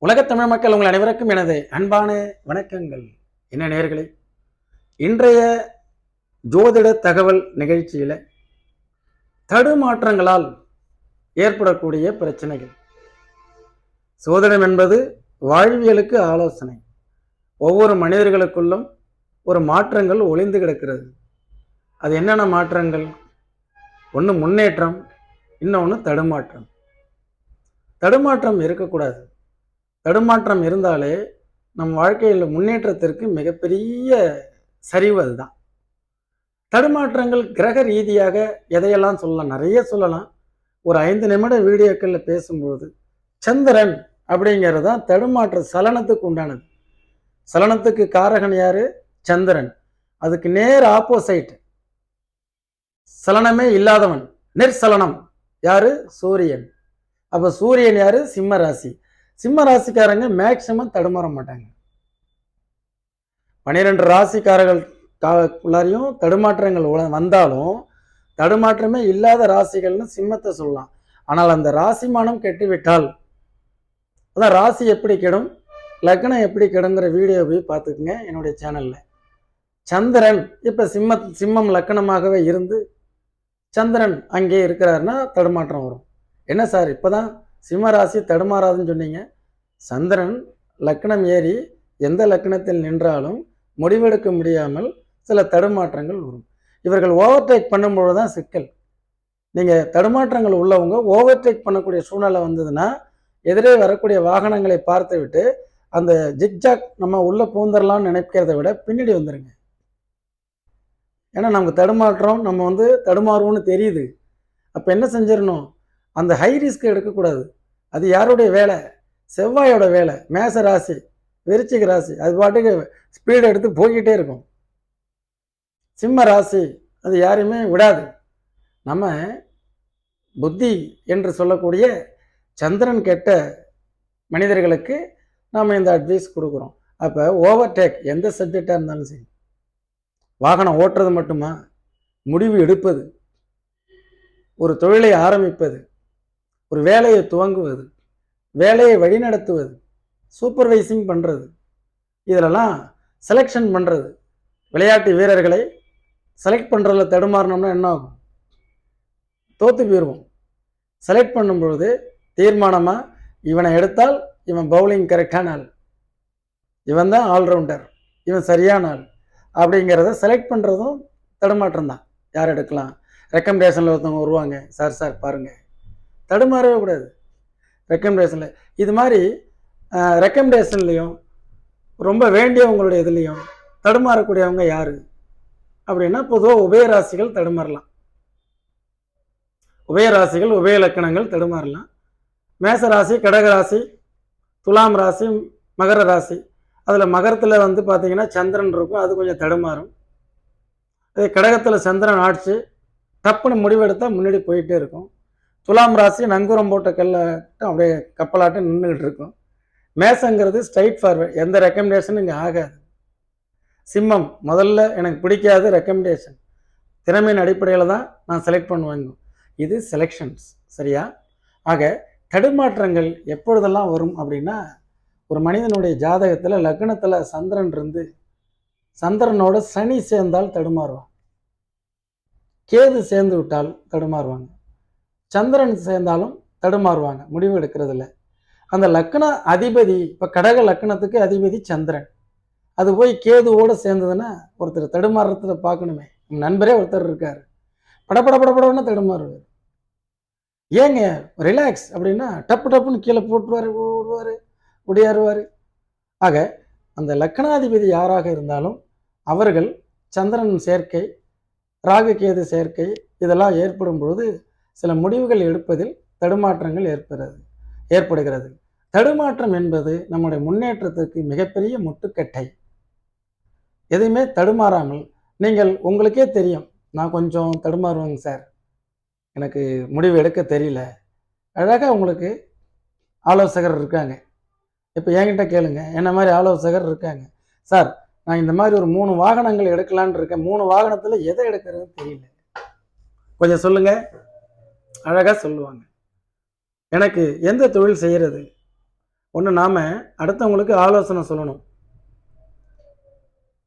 உலகத் தமிழ் மக்கள் உங்கள் அனைவருக்கும் எனது அன்பான வணக்கங்கள். என்ன நேர்களே இன்றைய ஜோதிட தகவல் நிகழ்ச்சியில் தடுமாற்றங்களால் ஏற்படக்கூடிய பிரச்சனைகள். சோதிடம் என்பது வாழ்வியலுக்கு ஆலோசனை. ஒவ்வொரு மனிதர்களுக்குள்ளும் ஒரு மாற்றங்கள் ஒளிந்து கிடக்கிறது. அது என்னென்ன மாற்றங்கள்? ஒன்று முன்னேற்றம் இன்னொன்று தடுமாற்றம். தடுமாற்றம் இருக்கக்கூடாது. தடுமாற்றம் இருந்தாலே நம் வாழ்க்கையில் முன்னேற்றத்திற்கு மிகப்பெரிய சரிவு அதுதான். தடுமாற்றங்கள் கிரக ரீதியாக எதையெல்லாம் சொல்லலாம்? நிறைய சொல்லலாம். ஒரு ஐந்து நிமிட வீடியோக்களில் பேசும்போது சந்திரன் அப்படிங்கிறது தான் தடுமாற்ற சலனத்துக்கு உண்டானது. சலனத்துக்கு காரகன் யார்? சந்திரன். அதுக்கு நேர் ஆப்போசைட் சலனமே இல்லாதவன். நிர்சலனம் யாரு? சூரியன். அப்போ சூரியன் யாரு? சிம்ம ராசி. சிம்ம ராசிக்காரங்க மேக்சிமம் தடுமாற மாட்டாங்க. பன்னிரெண்டு ராசிக்காரர்கள் உள்ளாரையும் தடுமாற்றங்கள் வந்தாலும் தடுமாற்றமே இல்லாத ராசிகள்னு சிம்மத்தை சொல்லலாம். ஆனால் அந்த ராசிமானம் கெட்டுவிட்டால் அதான் ராசி எப்படி கெடும் லக்னம் எப்படி கெடுங்கிற வீடியோ போய் பார்த்துக்குங்க என்னுடைய சேனலில் சந்திரன் இப்போ சிம்ம சிம்மம் லக்கணமாகவே இருந்து சந்திரன் அங்கே இருக்கிறாருன்னா தடுமாற்றம் வரும். என்ன சார் இப்போ தான் சிம்ம ராசி தடுமாறாதுன்னு சொன்னீங்க? சந்திரன் லக்னம் ஏறி எந்த லக்னத்தில் நின்றாலும் முடிவெடுக்க முடியாமல் சில தடுமாற்றங்கள் வரும். இவர்கள் ஓவர்டேக் பண்ணும்பொழுது தான் சிக்கல். நீங்கள் தடுமாற்றங்கள் உள்ளவங்க ஓவர்டேக் பண்ணக்கூடிய சூழ்நிலை வந்ததுன்னா எதிரே வரக்கூடிய வாகனங்களை பார்த்து விட்டு அந்த ஜிக்ஜாக் நம்ம உள்ளே பூந்தரலாம்னு நினைக்கிறத விட பின்னாடி வந்துடுங்க ஏன்னா நமக்கு தடுமாற்றம் நம்ம வந்து தடுமாறுவோம்னு தெரியுது. அப்போ என்ன செஞ்சிடணும்? அந்த ஹை ரிஸ்க் எடுக்கக்கூடாது. அது யாருடைய வேலை? செவ்வாயோட வேலை மேச ராசி விருச்சிக ராசி அது பாட்டுக்கு ஸ்பீடு எடுத்து போய்கிட்டே இருக்கும். சிம்ம ராசி அது யாரையுமே விடாது. நம்ம புத்தி என்று சொல்லக்கூடிய சந்திரன் கெட்ட மனிதர்களுக்கு நாம் இந்த அட்வைஸ் கொடுக்குறோம். அப்போ ஓவர்டேக் எந்த சப்ஜெக்டாக இருந்தாலும் சரி வாகனம் ஓட்டுறது மட்டுமா? முடிவு எடுப்பது ஒரு தொழிலை ஆரம்பிப்பது ஒரு வேலையை துவங்குவது வேலையை வழிநடத்துவது சூப்பர்வைசிங் பண்ணுறது இதிலெல்லாம் செலெக்ஷன் பண்ணுறது விளையாட்டு வீரர்களை செலக்ட் பண்ணுறதுல தடுமாறினோம்னா என்ன ஆகும்? தோற்று போயிடுவோம் செலக்ட் பண்ணும்பொழுது தீர்மானமாக இவனை எடுத்தால் இவன் பவுலிங் கரெக்டான ஆள். இவன் தான் ஆல்ரவுண்டர் இவன் சரியான ஆள். அப்படிங்கிறத செலக்ட் பண்ணுறதும் தடுமாற்றம் தான். யார் எடுக்கலாம்? ரெக்கமெண்டேஷனில் ஒருத்தவங்க வருவாங்க. சார் சார் பாருங்கள் தடுமாறவே கூடாது. ரெக்கமெண்டேஷனில் இது மாதிரி ரெக்கமெண்டேஷன்லேயும் ரொம்ப வேண்டியவங்களுடைய இதுலேயும் தடுமாறக்கூடியவங்க யார்? அப்படின்னா பொதுவாக உபயராசிகள் தடுமாறலாம். உபயராசிகள் உபய லக்கணங்கள் தடுமாறலாம். மேசராசி கடகராசி துலாம் ராசி மகர ராசி. அதில் மகரத்தில் வந்து பார்த்திங்கன்னா சந்திரன் இருக்கும் அது கொஞ்சம் தடுமாறும். அதே கடகத்தில் சந்திரன் ஆட்சி டப்புன்னு முடிவெடுத்தால் முன்னாடி போயிட்டே இருக்கும். துலாம் ராசி நங்கூரம் போட்ட கல்லாட்டம் அப்படியே கப்பலாட்டம் நின்றுகிட்டு இருக்கும். மேசங்கிறது ஸ்ட்ரைட் ஃபார்வர்ட் எந்த ரெக்கமெண்டேஷனும் இங்கே ஆகாது. சிம்மம் முதல்ல எனக்கு பிடிக்காத ரெக்கமெண்டேஷன் திறமையின் அடிப்படையில் தான் நான் செலக்ட் பண்ணுவேங்க இது செலெக்ஷன்ஸ் சரியா? ஆக தடுமாற்றங்கள் எப்பொழுதெல்லாம் வரும் அப்படின்னா ஒரு மனிதனுடைய ஜாதகத்தில் லக்னத்தில் சந்திரன் இருந்து சந்திரனோட சனி சேர்ந்தால் தடுமாறுவான் கேது சேர்ந்து விட்டால் தடுமாறுவாங்க. சந்திரன் சேர்ந்தாலும் தடுமாறுவாங்க முடிவு எடுக்கிறதுல அந்த லக்ன அதிபதி இப்போ கடக லக்னத்துக்கு அதிபதி சந்திரன். அது போய் கேதுவோடு சேர்ந்ததுன்னா ஒருத்தர் தடுமாறுறத பார்க்கணுமே. என் நண்பரே ஒருத்தர் இருக்கார். படபட படபடன்னு தடுமாறுவார். ஏங்க ரிலாக்ஸ் அப்படின்னா டப்பு டப்புன்னு கீழே போட்டுருவார் ஓடுவார் ஒடியாருவார். ஆக அந்த லக்னாதிபதி யாராக இருந்தாலும் அவர்கள் சந்திரன் சேர்க்கை ராகு கேது சேர்க்கை இதெல்லாம் ஏற்படும் பொழுது சில முடிவுகள் எடுப்பதில் தடுமாற்றங்கள் ஏற்படுறது ஏற்படுகிறது. தடுமாற்றம் என்பது நம்முடைய முன்னேற்றத்திற்கு மிகப்பெரிய முட்டுக்கட்டை. எதையுமே தடுமாறாமல் நீங்கள் உங்களுக்கே தெரியும் நான் கொஞ்சம் தடுமாறுவேங்க சார். எனக்கு முடிவு எடுக்க தெரியல. அழகாக உங்களுக்கு ஆலோசகர் இருக்காங்க. இப்போ என்கிட்ட கேளுங்க என்ன மாதிரி ஆலோசகர் இருக்காங்க. சார் நான் இந்த மாதிரி ஒரு மூணு வாகனங்கள் எடுக்கலான்னு இருக்கேன். மூணு வாகனத்தில் எதை எடுக்கிறது தெரியல. கொஞ்சம் சொல்லுங்கள் அழகாக சொல்லுவாங்க. எனக்கு எந்த தொழில் செய்கிறது ஒன்று நாம் அடுத்தவங்களுக்கு ஆலோசனை சொல்லணும்.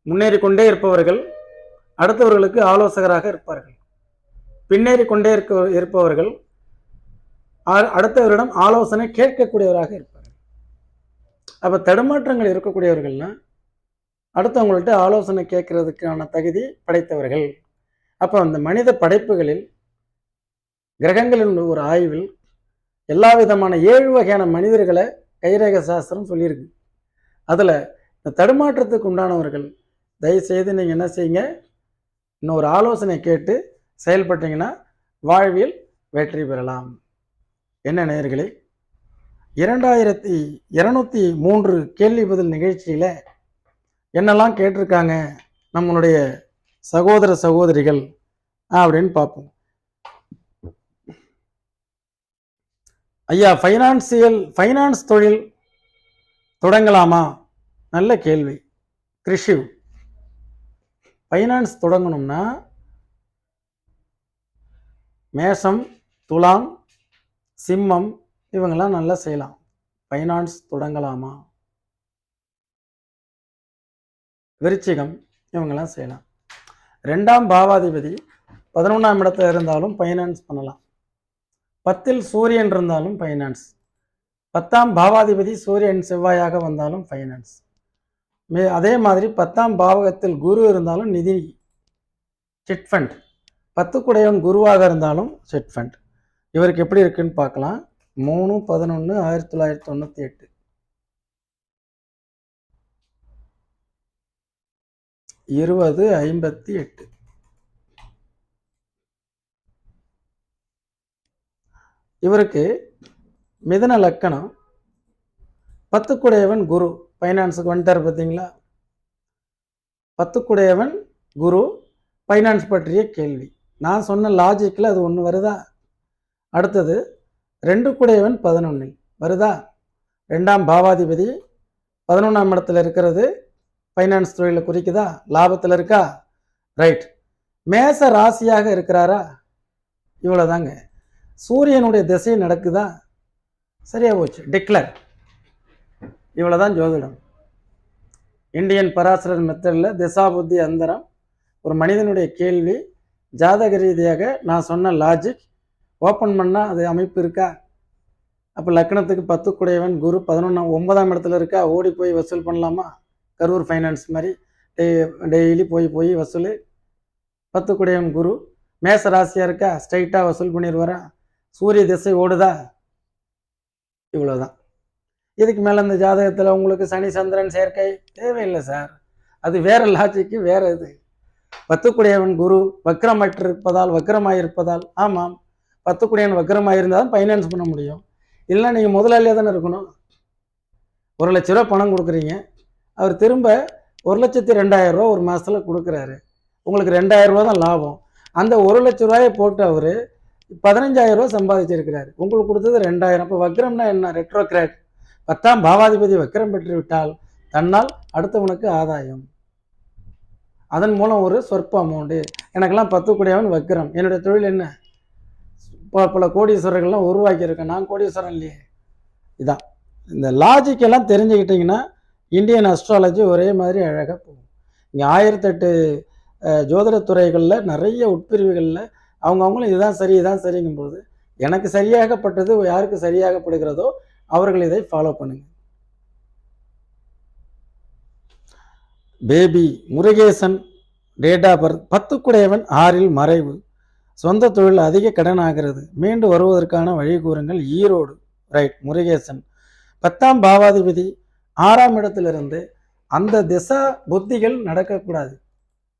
முன்னேறி கொண்டே இருப்பவர்கள் அடுத்தவர்களுக்கு ஆலோசகராக இருப்பார்கள். பின்னேறி கொண்டே இருக்க இருப்பவர்கள் அடுத்தவரிடம் ஆலோசனை கேட்கக்கூடியவராக இருப்பார்கள். அப்போ தடுமாற்றங்கள் இருக்கக்கூடியவர்கள்னா அடுத்தவங்கள்ட்ட ஆலோசனை கேட்கறதுக்கான தகுதி படைத்தவர்கள். அப்போ அந்த மனித படைப்புகளில் கிரகங்களின் ஒரு ஆய்வில் எல்லா விதமான ஏழு வகையான மனிதர்களை கைரேக சாஸ்திரம் சொல்லியிருக்கு. அதில் இந்த தடுமாற்றத்துக்கு உண்டானவர்கள் தயவுசெய்து நீங்கள் என்ன செய்யுங்க இன்னொரு ஆலோசனை கேட்டு செயல்பட்டீங்கன்னா வாழ்வில் வெற்றி பெறலாம். என்ன நேயர்களே இரண்டாயிரத்தி இரநூத்தி மூன்று கேள்வி பதில் நிகழ்ச்சியில் என்னெல்லாம் கேட்டிருக்காங்க நம்மளுடைய சகோதர சகோதரிகள் அப்படின்னு பார்ப்போம். ஐயா ஃபைனான்சியல் ஃபைனான்ஸ் தொழில் தொடங்கலாமா? நல்ல கேள்வி. கிருஷி ஃபைனான்ஸ் தொடங்கணும்னா மேஷம் துலாம் சிம்மம் இவங்கெல்லாம் நல்லா செய்யலாம். ஃபைனான்ஸ் தொடங்கலாமா? விருச்சிகம் இவங்கெல்லாம் செய்யலாம். ரெண்டாம் பாவாதிபதி பதினொன்றாம் இடத்துல இருந்தாலும் ஃபைனான்ஸ் பண்ணலாம். பத்தில் சூரியன் இருந்தாலும் ஃபைனான்ஸ் பத்தாம் பாவாதிபதி சூரியன் செவ்வாயாக வந்தாலும் ஃபைனான்ஸ் மே அதே மாதிரி பத்தாம் பாவகத்தில் குரு இருந்தாலும் நிதி சிட் ஃபண்ட் பத்துக்குடையவன் குருவாக இருந்தாலும் சிட் ஃபண்ட் இவருக்கு எப்படி இருக்குன்னு பார்க்கலாம். மூணு பதினொன்று ஆயிரத்தி தொள்ளாயிரத்தி தொண்ணூற்றி எட்டு. இருபது ஐம்பத்தி எட்டு. இவருக்கு மிதன லக்கணம் பத்துக்குடையவன் குரு. ஃபைனான்ஸுக்கு வந்துட்டார் பார்த்தீங்களா? பத்துக்குடையவன் குரு ஃபைனான்ஸ் பற்றிய கேள்வி. நான் சொன்ன லாஜிக்கில் அது ஒன்று வருதா? அடுத்தது ரெண்டு குடையவன் பதினொன்னில் வருதா? ரெண்டாம் பாவாதிபதி பதினொன்றாம் இடத்துல இருக்கிறது ஃபைனான்ஸ் தொழிலை குறிக்குதா? லாபத்தில் இருக்கா? ரைட் மேச ராசியாக இருக்கிறாரா? இவ்வளோதாங்க சூரியனுடைய திசை நடக்குதா? சரியாக போச்சு. டிக்ளர் இவ்வளோதான் ஜோதிடம். இந்தியன் பராசரர் மெத்தடில் திசா புத்தி அந்தரம். ஒரு மனிதனுடைய கேள்வி ஜாதக ரீதியாக நான் சொன்ன லாஜிக் ஓப்பன் பண்ணால் அது அமைப்பு இருக்கா? அப்போ லக்னத்துக்கு பத்து குடையவன் குரு பதினொன்றாம் ஒன்பதாம் இடத்துல இருக்கா? ஓடி போய் வசூல் பண்ணலாமா? கரூர் ஃபைனான்ஸ் மாதிரி. டெய் டெய்லி போய் போய் வசூல். பத்து குடையவன் குரு. மேச ராசியாக இருக்கா? ஸ்ட்ரைட்டாக வசூல் பண்ணிடுவாரா? சூரிய திசை ஓடுதா? இவ்வளோதான் இதுக்கு மேலே இந்த ஜாதகத்தில் உங்களுக்கு சனி சந்திரன் சேர்க்கை தேவையில்லை சார். அது வேற லாஜிக்கு வேற இது. பத்துக்குடையவன் குரு வக்கரமற்றிருப்பதால் வக்கரமாயிருப்பதால் ஆமாம் பத்துக்குடையவன் வக்கரமாயிருந்தால் தான் ஃபைனான்ஸ் பண்ண முடியும். இல்லை நீங்கள் முதலாளியாக தானே இருக்கணும். ஒரு லட்ச ரூபா பணம் கொடுக்குறீங்க. அவர் திரும்ப ஒரு லட்சத்தி ரெண்டாயிரம் ரூபா ஒரு மாதத்தில் கொடுக்குறாரு. உங்களுக்கு ரெண்டாயிரம் ரூபா தான் லாபம். அந்த ஒரு லட்ச ரூபாயை போட்டு அவர் பதினஞ்சாயிரம் ரூபா சம்பாதிச்சிருக்கிறார். உங்களுக்கு கொடுத்தது ரெண்டாயிரம். இப்போ வக்ரம்னா என்ன? ரெட்ரோக்ராட் பத்தாம் பாவாதிபதி வக்ரம் பெற்று விட்டால் தன்னால் அடுத்தவனுக்கு ஆதாயம். அதன் மூலம் ஒரு சொற்ப அமௌண்ட்டு எனக்கெல்லாம் பத்து கூடியவன் வக்ரம். என்னுடைய தொழில் என்ன? பல பல கோடீஸ்வரர்கள்லாம் உருவாக்கியிருக்கேன். நான் கோடீஸ்வரன் இல்லையே. இதான். இந்த லாஜிக் எல்லாம் தெரிஞ்சுக்கிட்டிங்கன்னா இந்தியன் அஸ்ட்ராலஜி ஒரே மாதிரி அழகாக போகும். இங்கே ஆயிரத்தெட்டு அஹ், ஜோதிடத் துறைகளில் நிறைய உட்பிரிவுகளில் அவங்கவுங்களும் இதுதான் சரி இதுதான் சரிங்கும்போது எனக்கு சரியாகப்பட்டது யாருக்கு சரியாகப்படுகிறதோ அவர்கள் இதை ஃபாலோ பண்ணுங்க. Baby Murugesan date of birth பத்துக்குடையவன் ஆறில் மறைவு. சொந்த தொழில் அதிக கடன் ஆகிறது மீண்டு வருவதற்கான வழி கூறுங்கள் ஈரோடு ரைட் முருகேசன். பத்தாம் பாவாதிபதி ஆறாம் இடத்திலிருந்து அந்த திசா புத்திகள் நடக்கக்கூடாது.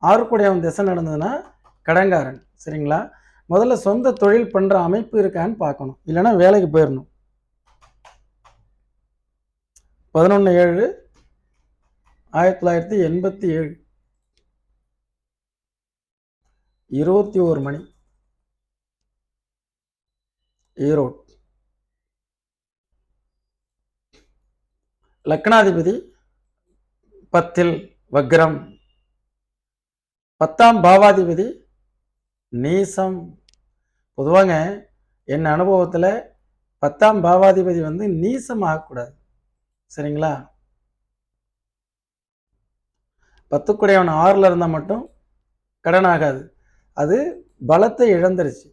ஆறுக்குடையவன் திசை நடந்ததுன்னா கடங்காரன் சரிங்களா? முதல்ல சொந்த தொழில் பண்ணுற அமைப்பு இருக்கான்னு பார்க்கணும். இல்லைன்னா வேலைக்கு போயிடணும் பதினொன்று ஏழு ஆயிரத்தி தொள்ளாயிரத்தி எண்பத்தி ஏழு. இருபத்தி ஓரு மணி. ஈரோடு. லக்னாதிபதி பத்தில் வக்ரம். பத்தாம் பாவாதிபதி நீசம். பொதுவாங்க என் அனுபவத்தில் பத்தாம் பாவாதிபதி வந்து நீசம் ஆகக்கூடாது சரிங்களா? பத்துக்குடையவன் ஆறில் இருந்தால் மட்டும் கடன் ஆகாது அது பலத்தை இழந்துருச்சு.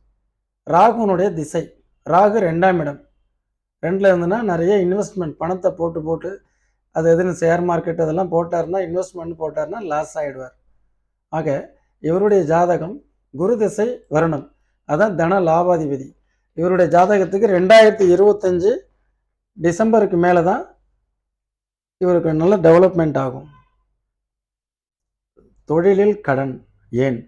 ராகுனுடைய திசை. ராகு ரெண்டாம் இடம். ரெண்டில் இருந்துன்னா நிறைய இன்வெஸ்ட்மெண்ட் பணத்தை போட்டு போட்டு அது எதுன்னு ஷேர் மார்க்கெட் அதெல்லாம் போட்டாருன்னா இன்வெஸ்ட்மெண்ட் போட்டாருன்னா லாஸ் ஆகிடுவார் ஆக இவருடைய ஜாதகம் குரு திசை வரணும் அதான் தன லாபாதிபதி. இவருடைய ஜாதகத்துக்கு ரெண்டாயிரத்தி இருபத்தஞ்சு டிசம்பருக்கு மேலே தான் இவருக்கு நல்ல டெவலப்மெண்ட் ஆகும். தொழிலில் கடன் ஏன்?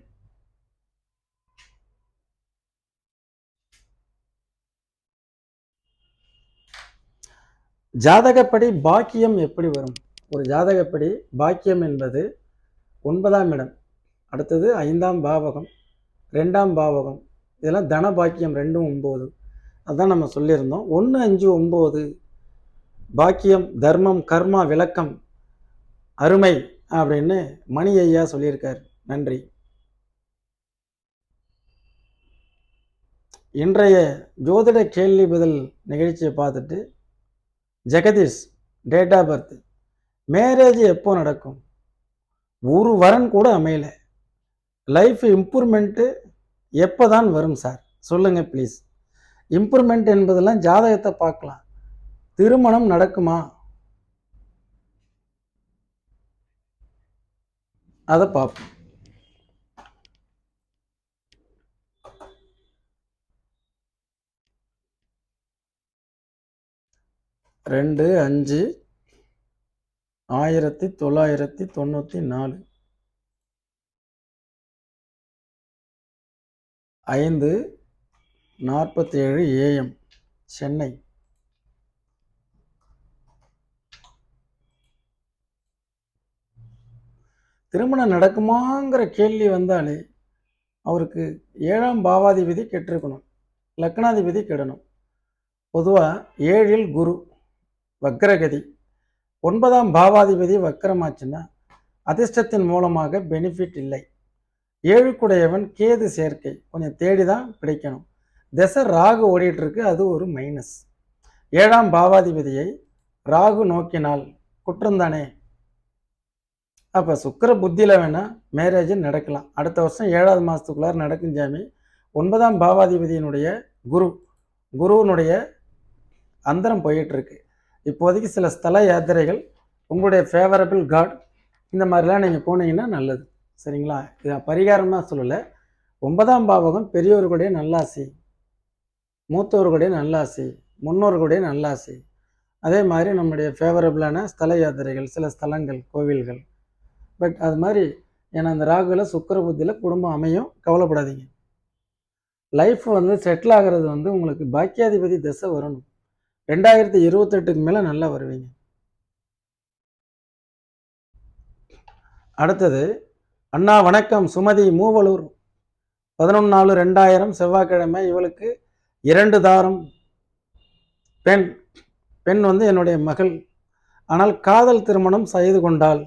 ஜாதகப்படி பாக்கியம் எப்படி வரும்? ஒரு ஜாதகப்படி பாக்கியம் என்பது ஒன்பதாம் இடம் அடுத்தது ஐந்தாம் பாவகம் ரெண்டாம் பாவகம். இதெல்லாம் தன பாக்கியம் ரெண்டும் ஒம்பது. அதான் நம்ம சொல்லியிருந்தோம். ஒன்று அஞ்சு ஒம்பது. பாக்கியம் தர்மம் கர்மா விளக்கம் அருமை அப்படின்னு மணி ஐயா சொல்லியிருக்கார். நன்றி. இன்றைய ஜோதிட கேள்வி பதில் நிகழ்ச்சியை பார்த்துட்டு Jagadish date of birth marriage எப்போ நடக்கும்? ஒரு வரன் கூட அமையலை. லைஃப் இம்ப்ரூவ்மெண்ட்டு எப்போ தான் வரும் சார் சொல்லுங்கள் ப்ளீஸ் இம்ப்ரூவ்மெண்ட் என்பதெல்லாம் ஜாதகத்தை பார்க்கலாம். திருமணம் நடக்குமா? அதை பார்ப்போம். ரெண்டு அஞ்சு ஆயிரத்தி தொள்ளாயிரத்தி தொண்ணூற்றி நாலு. ஐந்து நாற்பத்தி ஏழு ஏஎம் சென்னை. திருமணம் நடக்குமாங்கிற கேள்வி வந்தாலே அவருக்கு ஏழாம் பாவாதிபதி கெட்டிருக்கணும். லக்னாதிபதி கெடணும். பொதுவாக ஏழில் குரு வக்ரகதி. ஒன்பதாம் பாவாதிபதி வக்கரமாச்சுன்னா அதிர்ஷ்டத்தின் மூலமாக பெனிஃபிட் இல்லை. ஏழுக்குடையவன் கேது சேர்க்கை. கொஞ்சம் தேடி தான் பிடிக்கணும். திசை ராகு ஓடிட்டு இருக்கு அது ஒரு மைனஸ் ஏழாம் பாவாதிபதியை ராகு நோக்கினால் குற்றம்தானே? அப்போ சுக்கிர புத்தியில் வேணால் மேரேஜ் நடக்கலாம். அடுத்த வருஷம் ஏழாவது மாதத்துக்குள்ளார நடக்கும் ஜாமி ஒன்பதாம் பாவாதிபதியினுடைய குரு குருவினுடைய அந்தரம் போயிட்டுருக்கு. இப்போதைக்கு சில ஸ்தல யாத்திரைகள் உங்களுடைய ஃபேவரபிள் காட் இந்த மாதிரிலாம் நீங்கள் போனீங்கன்னா நல்லது. சரிங்களா? இது பரிகாரம்னா சொல்லலை. ஒன்பதாம் பாவகம் பெரியோர்களுடைய நல்லாசி மூத்தவர்களுடைய நல்லாசி முன்னோர்களுடைய நல்லாசி. அதே மாதிரி நம்முடைய ஃபேவரபிளான ஸ்தல யாத்திரைகள் சில ஸ்தலங்கள் கோவில்கள். பட் அது மாதிரி ஏன்னா அந்த ராகுல சுக்கர புத்தியில் குடும்பம் அமையும் கவலைப்படாதீங்க. லைஃப் வந்து செட்டில் ஆகிறது வந்து உங்களுக்கு பாக்கியாதிபதி திசை வரணும். ரெண்டாயிரத்தி இருபத்தெட்டுக்கு மேலே நல்லா வருவீங்க. அடுத்தது அண்ணா வணக்கம். சுமதி மூவலூர். பதினொன்று நாலு ரெண்டாயிரம். செவ்வாய்க்கிழமை இவளுக்கு இரண்டு தாரம். பெண் பெண் வந்து என்னுடைய மகள். ஆனால் காதல் திருமணம் செய்து கொண்டாள்.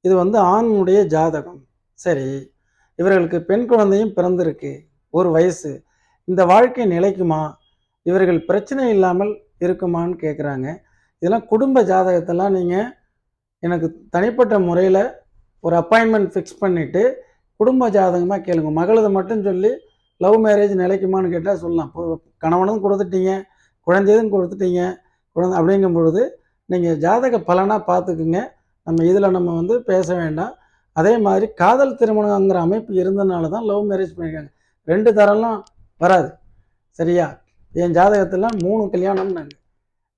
இது வந்து ஆணுடைய ஜாதகம். சரி இவர்களுக்கு பெண் குழந்தையும் பிறந்திருக்கு. ஒரு வயசு. இந்த வாழ்க்கை நிலைக்குமா? இவர்கள் பிரச்சனை இல்லாமல் இருக்குமான்னு கேட்குறாங்க இதெல்லாம் குடும்ப ஜாதகத்தெல்லாம் நீங்கள் எனக்கு தனிப்பட்ட முறையில் ஒரு அப்பாயின்மெண்ட் ஃபிக்ஸ் பண்ணிவிட்டு குடும்ப ஜாதகமாக கேளுங்க. மகளது மட்டும் சொல்லி லவ் மேரேஜ் நிலைக்குமான்னு கேட்டால் சொல்லலாம். கணவனும் கொடுத்துட்டீங்க குழந்தையும் கொடுத்துட்டீங்க குழந்தை அப்படிங்கும் பொழுது நீங்கள் ஜாதக பலனாக பார்த்துக்குங்க. நம்ம இதில் நம்ம வந்து பேச வேண்டாம். அதே மாதிரி காதல் திருமணங்கிற அமைப்பு இருந்தனால தான் லவ் மேரேஜ் பண்ணியிருக்காங்க ரெண்டு தரம்லாம் வராது. சரியா? என் ஜாதகத்தில் மூணு கல்யாணம் நாங்கள்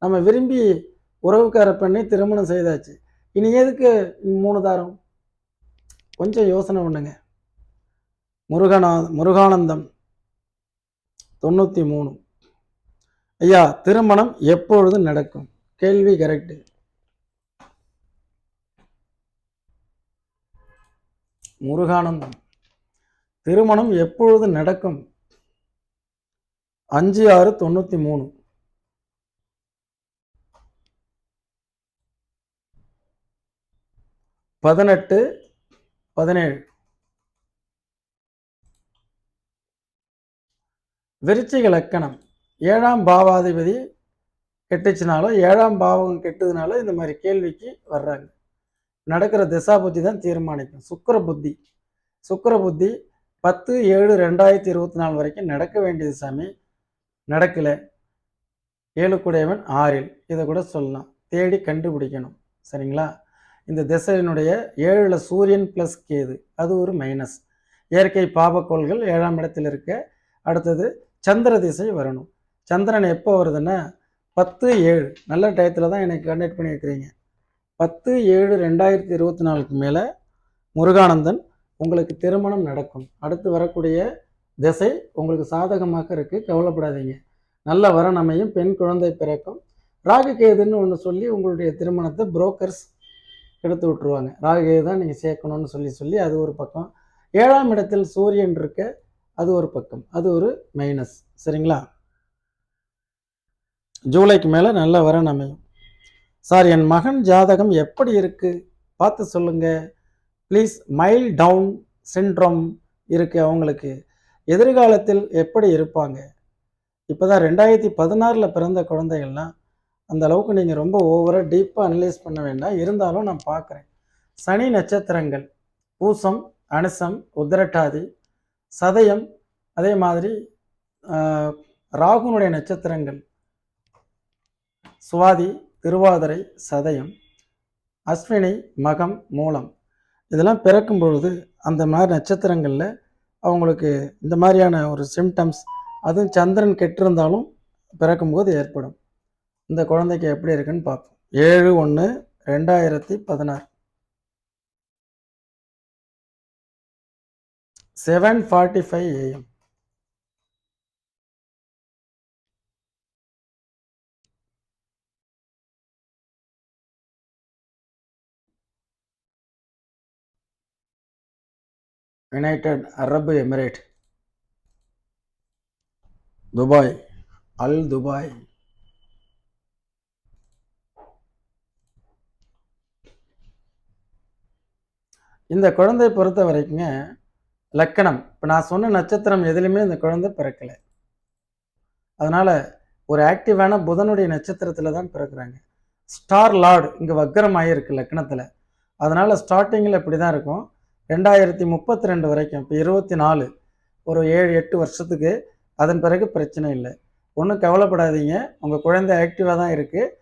நம்ம விரும்பி உறவுக்கார பண்ணி திருமணம் செய்தாச்சு. இனி எதுக்கு மூணு தாரம்? கொஞ்சம் யோசனை பண்ணுங்க முருகனா முருகானந்தம் தொண்ணூற்றி மூணு ஐயா திருமணம் எப்பொழுது நடக்கும்? கேள்வி கரெக்டு முருகானந்தம். திருமணம் எப்பொழுது நடக்கும்? அஞ்சு ஆறு தொண்ணூற்றி மூணு பதினெட்டு பதினேழு. விருச்சிக லக்கணம். ஏழாம் பாவாதிபதி கெட்டுச்சுனாலும் ஏழாம் பாவகம் கெட்டதுனால இந்த மாதிரி கேள்விக்கு வர்றாங்க. நடக்கிற திசா புத்தி தான் தீர்மானிக்கும். சுக்கர புத்தி. சுக்கிர புத்தி பத்து ஏழு ரெண்டாயிரத்தி இருபத்தி நாலு வரைக்கும் நடக்க வேண்டியது சாமி. நடக்கலை. ஏழுக்குடையவன் ஆறில். இதை கூட சொல்லலாம். தேடி கண்டுபிடிக்கணும். சரிங்களா? இந்த திசையினுடைய ஏழில் சூரியன் ப்ளஸ் கேது. அது ஒரு மைனஸ் இயற்கை பாபக்கோள்கள் ஏழாம் இடத்தில் இருக்க. அடுத்தது சந்திர திசை வரணும். சந்திரன் எப்போ வருதுன்னா பத்து ஏழு. நல்ல டயத்தில் தான் எனக்கு கண்டக்ட் பண்ணியிருக்கிறீங்க. பத்து ஏழு ரெண்டாயிரத்தி இருபத்தி நாலுக்கு மேலே முருகானந்தன் உங்களுக்கு திருமணம் நடக்கும். அடுத்து வரக்கூடிய திசை உங்களுக்கு சாதகமாக இருக்குது கவலைப்படாதீங்க. நல்ல வரணமையும் அமையும். பெண் குழந்தை பிறக்கும். ராகு கேதுன்னு ஒன்று சொல்லி உங்களுடைய திருமணத்தை புரோக்கர்ஸ் எடுத்து விட்ருவாங்க ராகு தான் நீங்கள் சேர்க்கணும்னு சொல்லி சொல்லி அது ஒரு பக்கம். ஏழாம் இடத்தில் சூரியன் இருக்க அது ஒரு பக்கம். அது ஒரு மைனஸ் சரிங்களா? ஜூலைக்கு மேலே நல்ல வரன் அமையும். சார் என் மகன் ஜாதகம் எப்படி இருக்குது பார்த்து சொல்லுங்கள் ப்ளீஸ் மைல் டவுன் சிண்ட்ரோம் இருக்குது அவங்களுக்கு. எதிர்காலத்தில் எப்படி இருப்பாங்க? இப்போ தான் ரெண்டாயிரத்தி பதினாறில் பிறந்த குழந்தைகள்லாம் அந்த அளவுக்கு நீங்கள் ரொம்ப ஓவராக டீப்பாக அனலைஸ் பண்ண வேண்டாம். இருந்தாலும் நான் பார்க்குறேன் சனி நட்சத்திரங்கள் பூசம் அனுசம் உத்திரட்டாதி சதயம் அதே மாதிரி ராகுனுடைய நட்சத்திரங்கள் சுவாதி திருவாதிரை சதயம் அஸ்வினி மகம் மூலம். இதெல்லாம் பிறக்கும் பொழுது அந்த மாதிரி நட்சத்திரங்களில் அவங்களுக்கு இந்த மாதிரியான ஒரு சிம்டம்ஸ் அதுவும் சந்திரன் கெட்டிருந்தாலும் பிறக்கும்போது ஏற்படும். இந்த குழந்தைக்கு எப்படி இருக்குன்னு பார்ப்போம். ஏழு ஒன்று ரெண்டாயிரத்தி பதினாறு. Seven forty five AM United Arab emirate. Dubai. Al Dubai. இந்த குழந்தை பொறுத்த வரைக்குங்க லக்கணம். இப்போ நான் சொன்ன நட்சத்திரம் எதுலையுமே இந்த குழந்தை பிறக்கலை. அதனால் ஒரு ஆக்டிவான புதனுடைய நட்சத்திரத்தில் தான் பிறக்கிறாங்க. ஸ்டார் லார்டு இங்கே வக்கரம் ஆகியிருக்கு லக்கணத்தில். அதனால் ஸ்டார்டிங்கில் இப்படி தான் இருக்கும். ரெண்டாயிரத்தி முப்பத்தி ரெண்டு வரைக்கும் இப்போ இருபத்தி நாலு ஒரு ஏழு எட்டு வருஷத்துக்கு அதன் பிறகு பிரச்சனை இல்லை. ஒன்றும் கவலைப்படாதீங்க. உங்கள் குழந்தை ஆக்டிவாக தான் இருக்குது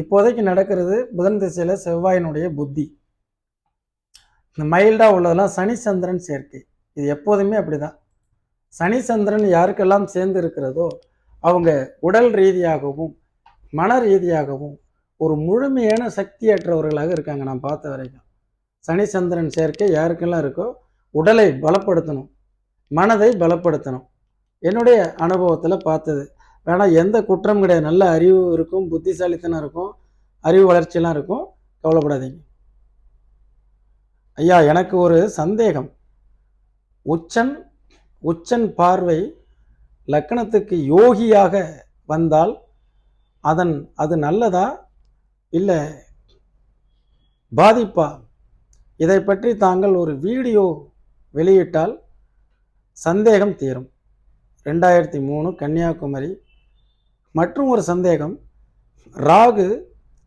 இப்போதைக்கு நடக்கிறது புதன் திசையில் செவ்வாயினுடைய புத்தி. இந்த மைல்டாக உள்ளதெல்லாம் சனி சந்திரன் சேர்க்கை. இது எப்போதுமே அப்படிதான். சனி சந்திரன் யாருக்கெல்லாம் சேர்ந்து இருக்கிறதோ அவங்க உடல் ரீதியாகவும் மன ரீதியாகவும் ஒரு முழுமையான சக்தியற்றவர்களாக இருக்காங்க நான் பார்த்த வரைக்கும். சனி சந்திரன் சேர்க்கை யாருக்கெல்லாம் இருக்கோ உடலை பலப்படுத்தணும் மனதை பலப்படுத்தணும். என்னுடைய அனுபவத்தில் பார்த்தது. வேணால் எந்த குற்றம் கிடையாது. நல்ல அறிவு இருக்கும் புத்திசாலித்தனம் இருக்கும் அறிவு வளர்ச்சியெலாம் இருக்கும். கவலைப்படாதீங்க. ஐயா எனக்கு ஒரு சந்தேகம். உச்சன் உச்சன் பார்வை லக்கணத்துக்கு யோகியாக வந்தால் அதன் அது நல்லதா? இல்லை பாதிப்பா? இதை பற்றி தாங்கள் ஒரு வீடியோ வெளியிட்டால் சந்தேகம் தீரும். ரெண்டாயிரத்தி மூணு கன்னியாகுமரி. மற்றும் ஒரு சந்தேகம். ராகு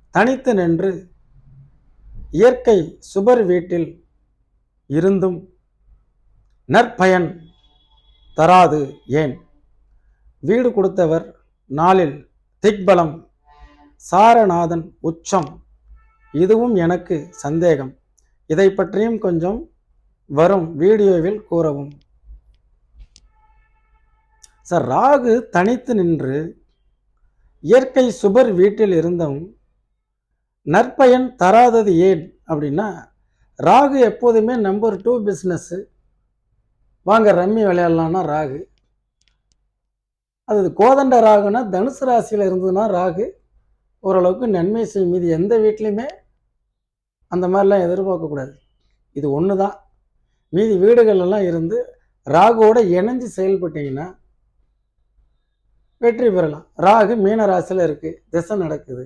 தனித்து நின்று இயற்கை சுபர் வீட்டில் இருந்தும் நற்பயன் தராது ஏன்? வீடு கொடுத்தவர் நாளில் திக்பலம் சாரநாதன் உச்சம். இதுவும் எனக்கு சந்தேகம். இதை பற்றியும் கொஞ்சம் வரும் வீடியோவில் கூறவும். சார் ராகு தனித்து நின்று இயற்கை சுபர் வீட்டில் இருந்தும் நற்பயன் தராதது ஏன் அப்படின்னா ராகு எப்போதுமே நம்பர் டூ பிஸ்னஸ்ஸு வாங்க ரம்மி விளையாடலான்னா ராகு. அது கோதண்ட ராகுனா தனுசு ராசியில் இருந்ததுன்னா ராகு. ஓரளவுக்கு நன்மை செய்யும். மீது எந்த வீட்லேயுமே அந்த மாதிரிலாம் எதிர்பார்க்கக்கூடாது இது ஒன்று தான் மீதி வீடுகளெல்லாம் இருந்து ராகுவோட இணைஞ்சு செயல்பட்டீங்கன்னா வெற்றி பெறலாம். ராகு மீன ராசியில் இருக்குது திசை நடக்குது.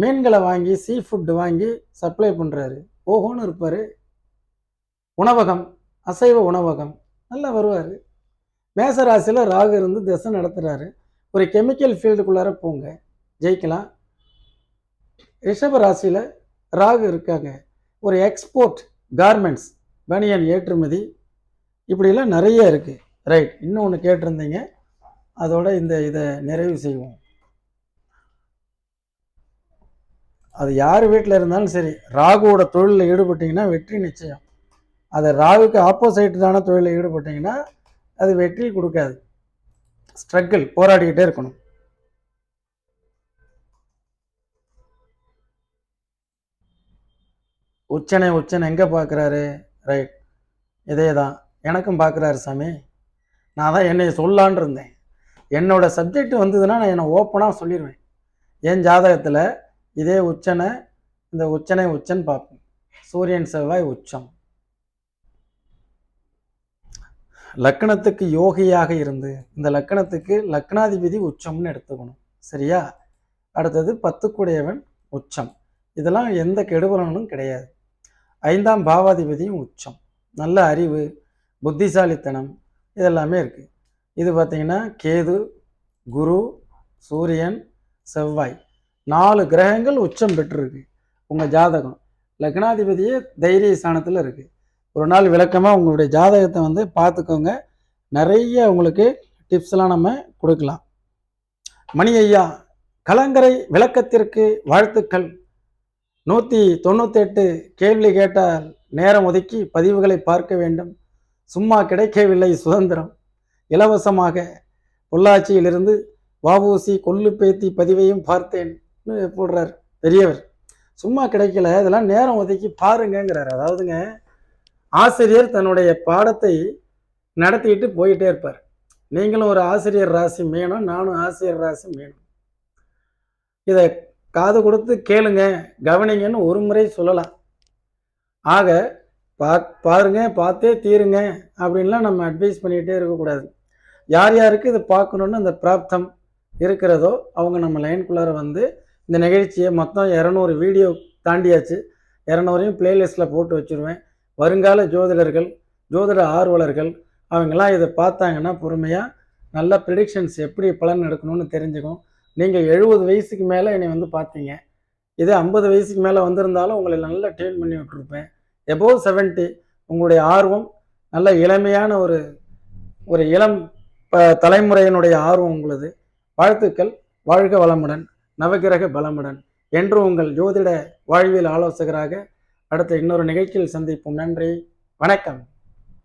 மீன்களை வாங்கி சீ ஃபுட்டு வாங்கி சப்ளை பண்ணுறாரு ஓஹோன்னு இருப்பார். உணவகம் அசைவ உணவகம் நல்லா வருவார். மேசராசியில் ராகு இருந்து திசை நடத்துகிறாரு ஒரு கெமிக்கல் ஃபீல்டுக்குள்ளார போங்க. ஜெயிக்கலாம். ரிஷப ராசியில் ராகு இருக்காங்க. ஒரு எக்ஸ்போர்ட் கார்மெண்ட்ஸ் பனியன் ஏற்றுமதி இப்படிலாம் நிறைய இருக்குது ரைட் இன்னொன்று கேட்டிருந்தீங்க. அதோட இந்த இதை நிறைவு செய்வோம். அது யார் வீட்டில் இருந்தாலும் சரி ராகுவோட தொழிலில் ஈடுபட்டிங்கன்னா வெற்றி நிச்சயம். அது ராகுக்கு ஆப்போசைட்டான தொழிலில் ஈடுபட்டீங்கன்னா அது வெற்றி கொடுக்காது. ஸ்ட்ரகிள் போராடிக்கிட்டே இருக்கணும். உச்சனை உச்சனை எங்கே பார்க்குறாரு? ரைட் இதே தான். எனக்கும் பார்க்குறாரு சாமி. நான் தான் என்னை சொல்லான் இருந்தேன். என்னோடய சப்ஜெக்ட் வந்ததுன்னா நான் என்னை ஓப்பனாக சொல்லிடுவேன் என் ஜாதகத்தில் இதே உச்சனை இந்த உச்சனை உச்சன் பார்ப்போம். சூரியன் செவ்வாய் உச்சம். லக்கணத்துக்கு யோகியாக இருந்து இந்த லக்கணத்துக்கு லக்னாதிபதி உச்சம்னு எடுத்துக்கணும். சரியா? அடுத்தது பத்துக்குடையவன் உச்சம். இதெல்லாம் எந்த கெடுபலனும் கிடையாது. ஐந்தாம் பாவாதிபதியும் உச்சம். நல்ல அறிவு புத்திசாலித்தனம் இதெல்லாமே இருக்குது இது பார்த்திங்கன்னா கேது குரு சூரியன் செவ்வாய். நாலு கிரகங்கள் உச்சம் பெற்றிருக்கு உங்கள் ஜாதகம். லக்னாதிபதியே தைரிய ஸ்தானத்தில் இருக்குது ஒரு நாள் விளக்கமாக உங்களுடைய ஜாதகத்தை வந்து பார்த்துக்கோங்க. நிறைய உங்களுக்கு டிப்ஸ்லாம் நம்ம கொடுக்கலாம். மணி ஐயா கலங்கரை விளக்கத்திற்கு வாழ்த்துக்கள். நூற்றி தொண்ணூத்தெட்டு கேள்வி கேட்டால் நேரம் ஒதுக்கி பதிவுகளை பார்க்க வேண்டும். சும்மா கிடைக்கவில்லை சுதந்திரம். இலவசமாக பொள்ளாச்சியிலிருந்து வஉசி கொல்லுப்பேத்தி பதிவையும் பார்த்தேன். போடுறார். பெரியவர். சும்மா கிடைக்கல. இதெல்லாம் நேரம் ஒதுக்கி பாருங்கங்கிறார். அதாவதுங்க ஆசிரியர் தன்னுடைய பாடத்தை நடத்திட்டு போயிட்டே இருப்பார். நீங்களும் ஒரு ஆசிரியர் ராசி மேனும் நானும் ஆசிரியர் ராசி மேனும். இதை காது கொடுத்து கேளுங்க கவனிங்கன்னு ஒரு முறை சொல்லலாம். ஆக பா பாருங்க பார்த்தே தீருங்க அப்படின்லாம் நம்ம அட்வைஸ் பண்ணிகிட்டே இருக்கக்கூடாது. யார் யாருக்கு இதை பார்க்கணுன்னு அந்த பிராப்தம் இருக்கிறதோ அவங்க நம்ம லைன்குள்ளார வந்து இந்த நிகழ்ச்சியை மொத்தம் இரநூறு வீடியோ தாண்டியாச்சு. இரநூறையும் பிளேலிஸ்ட்டில் போட்டு வச்சுருவேன். வருங்கால ஜோதிடர்கள் ஜோதிட ஆர்வலர்கள் அவங்கெல்லாம் இதை பார்த்தாங்கன்னா பொறுமையாக நல்ல ப்ரிடிக்ஷன்ஸ் எப்படி பலன் எடுக்கணும்னு தெரிஞ்சுக்கும். நீங்கள் எழுபது வயசுக்கு மேலே என்னை வந்து பார்த்தீங்க. இதே ஐம்பது வயசுக்கு மேலே வந்திருந்தாலும் உங்களை நல்லா ட்ரெயின் பண்ணி விட்டுருப்பேன். எபோவ் செவன்ட்டி உங்களுடைய ஆர்வம் நல்ல இளமையான ஒரு ஒரு இளம் ப- தலைமுறையினுடைய ஆர்வம் உங்களது. வாழ்த்துக்கள் வாழ்க வளமுடன். நவகிரக பலமுடன். என்று உங்கள் ஜோதிட வாழ்வியல் ஆலோசகராக அடுத்த இன்னொரு நிகழ்ச்சியில் சந்திப்போம். நன்றி. வணக்கம்.